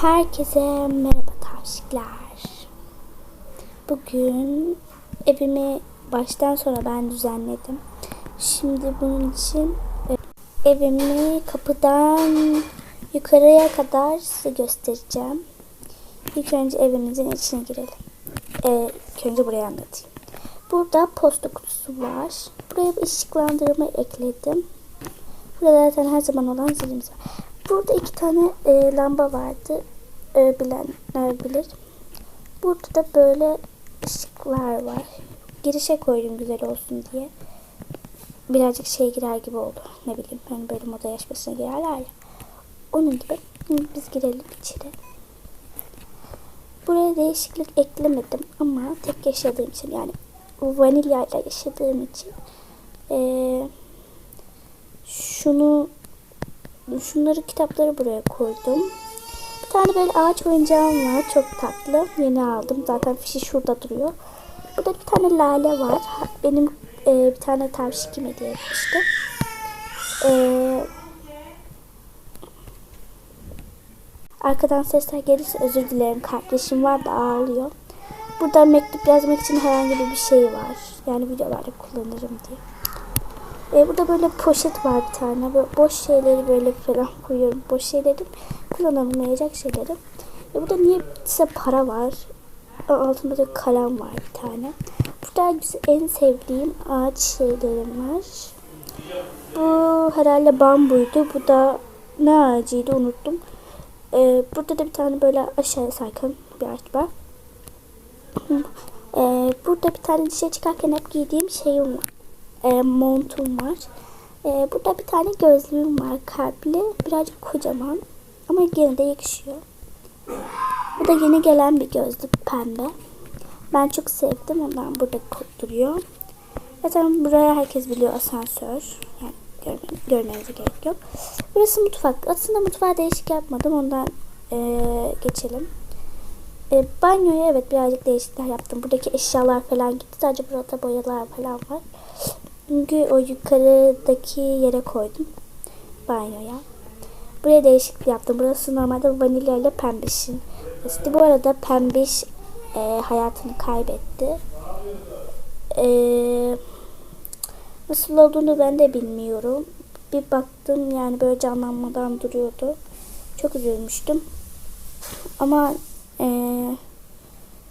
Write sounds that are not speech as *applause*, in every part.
Herkese merhaba tavşikler. Bugün evimi baştan sona ben düzenledim. Şimdi bunun için e, evimi kapıdan yukarıya kadar size göstereceğim. İlk önce evimizin içine girelim. Ee, ilk önce buraya anlatayım. Burada posta kutusu var. Buraya bir ışıklandırma ekledim. Burada zaten her zaman olan zilimiz var. Burada iki tane e, lamba vardı. E, bilenler bilir. Burada da böyle ışıklar var. Girişe koydum güzel olsun diye. Birazcık şey girer gibi oldu. Ne bileyim hani böyle moda yarışmasına girerler ya. Onun gibi biz girelim içeri. Buraya değişiklik eklemedim ama tek yaşadığım için yani vanilya ile yaşadığım için eee şunu şunları kitapları buraya koydum. Bir tane böyle ağaç oyuncağım var. Çok tatlı. Yeni aldım. Zaten fişi şurada duruyor. Burada bir tane lale var. Benim e, bir tane tavşikim hediye etmişti. E, arkadan sesler gelirse özür dilerim. Kardeşim var da ağlıyor. Burada mektup yazmak için herhangi bir şey var. Yani videolarda kullanırım diye. E, burada böyle poşet var bir tane. Böyle boş şeyleri böyle falan koyuyorum. Boş şeylerim kullanılmayacak şeylerim. E, burada niye size para var. Altında da kalem var bir tane. Burada en sevdiğim ağaç şeylerim var. Bu herhalde bambuydu. Bu da ne ağacıydı unuttum. E, burada da bir tane böyle aşağıya sarkan bir ağaç var. E, burada bir tane dışarı çıkarken hep giydiğim şeyim var e, montum var. E, burada bir tane gözlüğüm var kalpli. Birazcık kocaman. Ama gene de yakışıyor. Bu da yeni gelen bir gözlük pembe. Ben çok sevdim. Ondan burada duruyor. Zaten buraya herkes biliyor asansör. Yani görme, görmenize gerek yok. Burası mutfak. Aslında mutfağa değişik yapmadım. Ondan e, geçelim. E, banyoya evet birazcık değişiklikler yaptım. Buradaki eşyalar falan gitti. Sadece burada boyalar falan var. Çünkü o yukarıdaki yere koydum. Banyoya. Buraya değişiklik yaptım. Burası normalde vanilya ile pembişin. İşte bu arada pembiş e, hayatını kaybetti. E, nasıl olduğunu ben de bilmiyorum. Bir baktım yani böyle canlanmadan duruyordu. Çok üzülmüştüm. Ama e,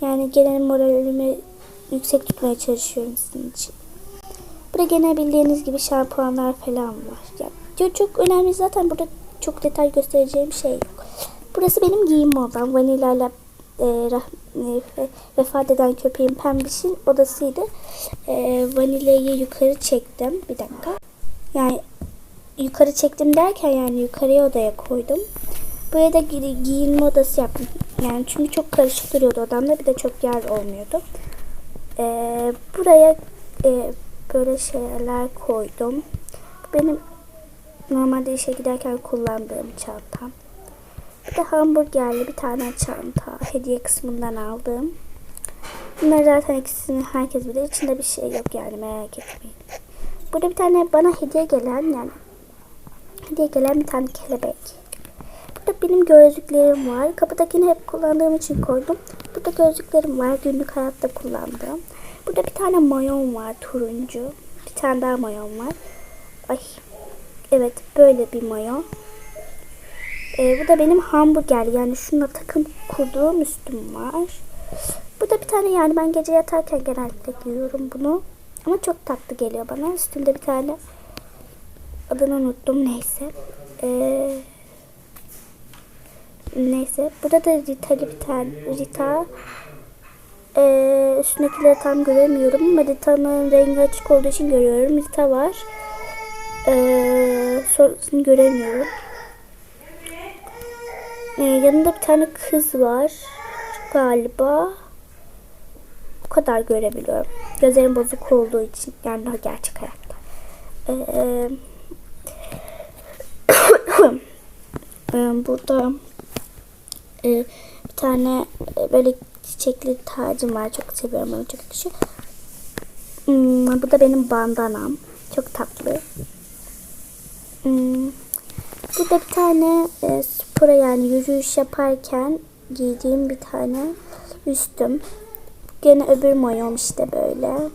yani gelen moralimi yüksek tutmaya çalışıyorum sizin için. Burada gene bildiğiniz gibi şampuanlar falan var. Ya, çok önemli zaten burada çok detay göstereceğim şey yok. Burası benim giyim odam. Vanilya ile e, e, vefat eden köpeğin pembişin odasıydı. E, vanilyayı yukarı çektim. Bir dakika. Yani yukarı çektim derken yani yukarıya odaya koydum. Buraya da gi giyinme odası yaptım. Yani çünkü çok karışık duruyordu odamda. Bir de çok yer olmuyordu. E, buraya e, böyle şeyler koydum. Benim normalde işe giderken kullandığım çantam. Bir de hamburgerli bir tane çanta. Hediye kısmından aldım. Bunlar zaten ikisini herkes bilir. İçinde bir şey yok yani merak etmeyin. Burada bir tane bana hediye gelen yani hediye gelen bir tane kelebek. Burada benim gözlüklerim var. Kapıdakini hep kullandığım için koydum. Burada gözlüklerim var. Günlük hayatta kullandığım. Burada bir tane mayon var turuncu. Bir tane daha mayon var. Ay. Evet böyle bir mayon. Ee, bu da benim hamburger yani şuna takım kurduğum üstüm var. Bu da bir tane yani ben gece yatarken genellikle giyiyorum bunu. Ama çok tatlı geliyor bana. Üstümde bir tane adını unuttum neyse. Ee, neyse. Burada da Rita'lı bir tane Rita ee, üstündekileri tam göremiyorum ama Rita'nın rengi açık olduğu için görüyorum. Rita var. Ee, sonrasını göremiyorum. Ee, yanında bir tane kız var. Galiba. Bu kadar görebiliyorum. Gözlerim bozuk olduğu için. Yani daha gerçek hayatta. Ee, *coughs* burada e, bir tane e, böyle çiçekli tacım var. Çok seviyorum onu. Çok yakışıyor. Hmm, bu da benim bandanam. Çok tatlı. Hmm, Burada bir tane e, spora yani yürüyüş yaparken giydiğim bir tane üstüm. Gene öbür mayom işte böyle.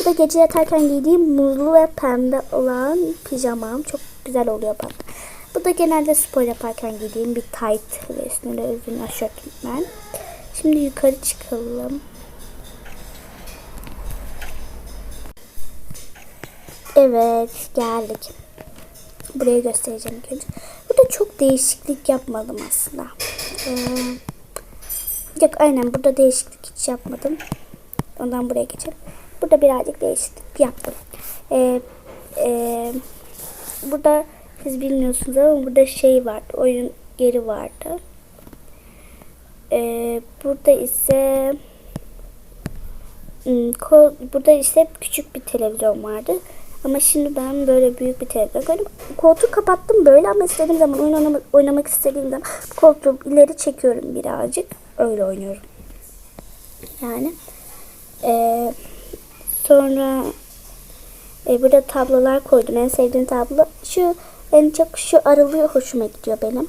Bu da gece yatarken giydiğim muzlu ve pembe olan pijamam. Çok güzel oluyor bak. Bu da genelde spor yaparken giydiğim bir tight ve üstünde uzun aşortmen. Şimdi yukarı çıkalım. Evet geldik. Burayı göstereceğim önce. Burada çok değişiklik yapmadım aslında. Ee, yok aynen burada değişiklik hiç yapmadım. Ondan buraya geçelim. Burada birazcık değişiklik yaptım. Ee, e, burada siz bilmiyorsunuz ama burada şey vardı. Oyun yeri vardı. Ee, burada ise hmm, burada ise küçük bir televizyon vardı. Ama şimdi ben böyle büyük bir televizyon koydum. Koltuğu kapattım böyle ama istediğim zaman oyun oynamak, oynamak istediğim zaman koltuğu ileri çekiyorum birazcık. Öyle oynuyorum. Yani. Ee, sonra e, burada tablolar koydum. En sevdiğim tablo şu en çok şu aralığı hoşuma gidiyor benim.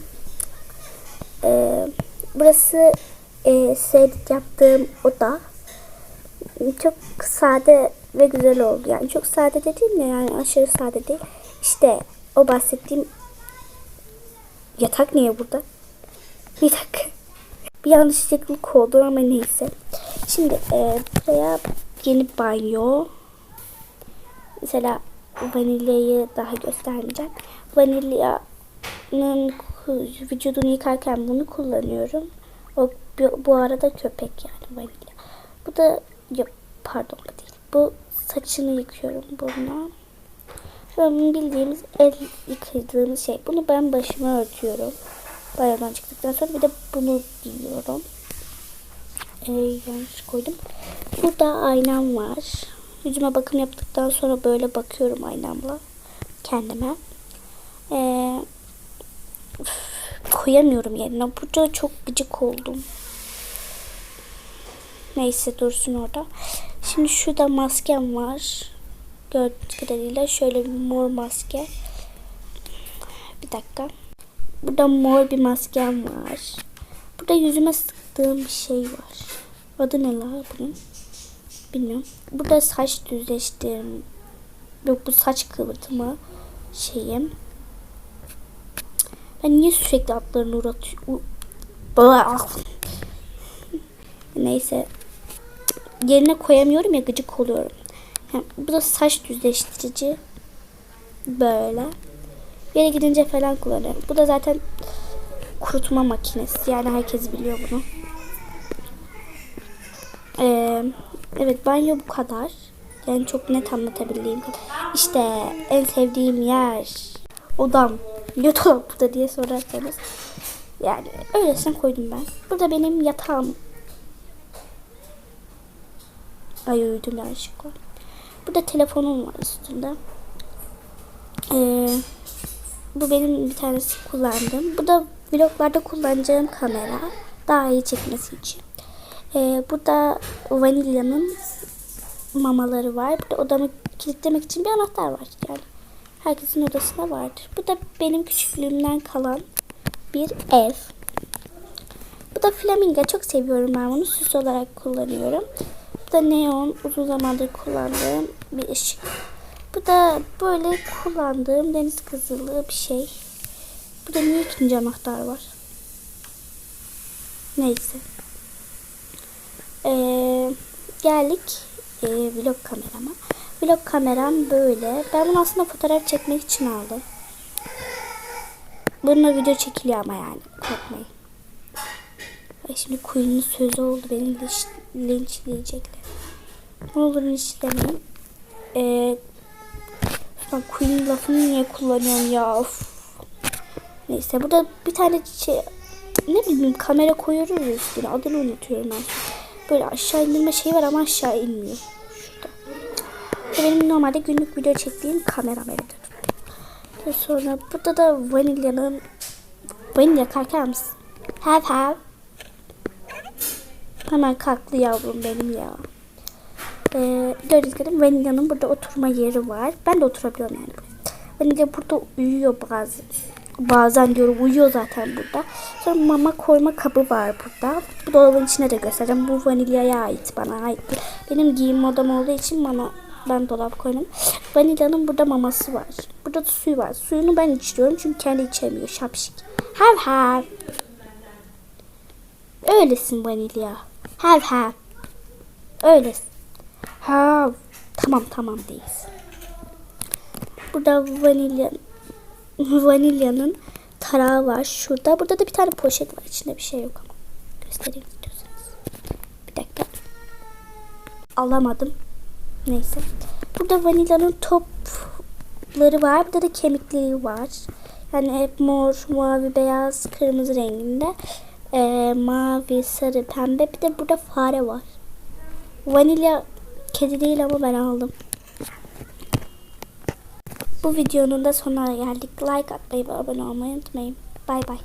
Ee, burası e, sedit yaptığım oda. Çok sade ve güzel oldu. Yani çok sade dediğim de yani aşırı sade değil. İşte o bahsettiğim yatak niye burada? Bir dakika. Bir yanlışlıklık oldu ama neyse. Şimdi e, buraya yeni banyo. Mesela vanilyayı daha göstermeyeceğim. Vanilyanın vücudunu yıkarken bunu kullanıyorum. O bu, arada köpek yani vanilya. Bu da yok pardon bu değil. Bu saçını yıkıyorum bununla. Şöyle bildiğimiz el yıkadığımız şey. Bunu ben başıma örtüyorum. Banyodan çıktıktan sonra bir de bunu giyiyorum. Ee, yanlış koydum. Burada aynam var. Yüzüme bakım yaptıktan sonra böyle bakıyorum aynamla kendime. Ee, koyamıyorum yerine. Burada çok gıcık oldum. Neyse dursun orada. Şimdi şurada maskem var. Gördüğünüz şöyle bir mor maske. Bir dakika. Burada mor bir maskem var. Burada yüzüme sıktığım bir şey var. Adı ne la bunun? Bilmiyorum. Burada saç düzleştirme. Yok bu saç kıvırtma şeyim. Ben niye sürekli atlarını uğratıyorum? Neyse. Yerine koyamıyorum ya gıcık oluyorum. Yani bu da saç düzleştirici. Böyle. Yere gidince falan kullanıyorum. Bu da zaten kurutma makinesi. Yani herkes biliyor bunu. Ee, evet banyo bu kadar. Yani çok net anlatabildiğim. İşte en sevdiğim yer. Odam. Burada diye sorarsanız. Yani öylesine koydum ben. Burada benim yatağım. Ay uyudum yanlışlıkla. Burada telefonum var üstünde. Ee, bu benim bir tanesi kullandığım. Bu da vloglarda kullanacağım kamera. Daha iyi çekmesi için. Ee, burada vanilyanın mamaları var. Burada odamı kilitlemek için bir anahtar var. Yani herkesin odasında vardır. Bu da benim küçüklüğümden kalan bir ev. Bu da flamingo. Çok seviyorum ben bunu. Süs olarak kullanıyorum. Bu da neon. Uzun zamandır kullandığım bir ışık. Bu da böyle kullandığım deniz kızılı bir şey. Bu da niye ikinci anahtar var? Neyse. Ee, geldik e, vlog kamerama. Vlog kameram böyle. Ben bunu aslında fotoğraf çekmek için aldım. Bununla video çekiliyor ama yani. Korkmayın. Ay şimdi kuyunun sözü oldu. Beni linç, linçleyecekler. Ne olur linçlemeyin. Ee, ben Queen lafını niye kullanıyorum ya? Of. Neyse burada bir tane şey ne bileyim kamera koyuyoruz üstüne. Adını unutuyorum ben. Böyle aşağı indirme şey var ama aşağı inmiyor. Bu benim normalde günlük video çektiğim kameram evde. Ve sonra burada da vanilyanın vanilya kalkar mısın? Have have. Hemen kalktı yavrum benim ya. Ee, gördüğünüz gibi vanilyanın burada oturma yeri var. Ben de oturabiliyorum yani. Vanilya burada uyuyor bazen. Bazen diyorum uyuyor zaten burada. Sonra mama koyma kabı var burada. Bu dolabın içine de göstereceğim. Bu vanilyaya ait bana ait. Benim giyim odam olduğu için bana ben dolap koydum. Vanilya'nın burada maması var. Burada da suyu var. Suyunu ben içiyorum çünkü kendi içemiyor. Şapşik. Hav hav. Öylesin vanilya. Hav hav. Öylesin. Hav. Tamam tamam değilsin. Burada vanilya vanilyanın tarağı var şurada. Burada da bir tane poşet var. İçinde bir şey yok ama. Göstereyim istiyorsanız. Bir dakika. Alamadım. Neyse. Burada vanilyanın topları var. Burada da kemikleri var. Yani hep mor, mavi, beyaz, kırmızı renginde. Ee, mavi, sarı, pembe. Bir de burada fare var. Vanilya kedi değil ama ben aldım. Bu videonun da sonuna geldik. Like atmayı ve abone olmayı unutmayın. Bay bay.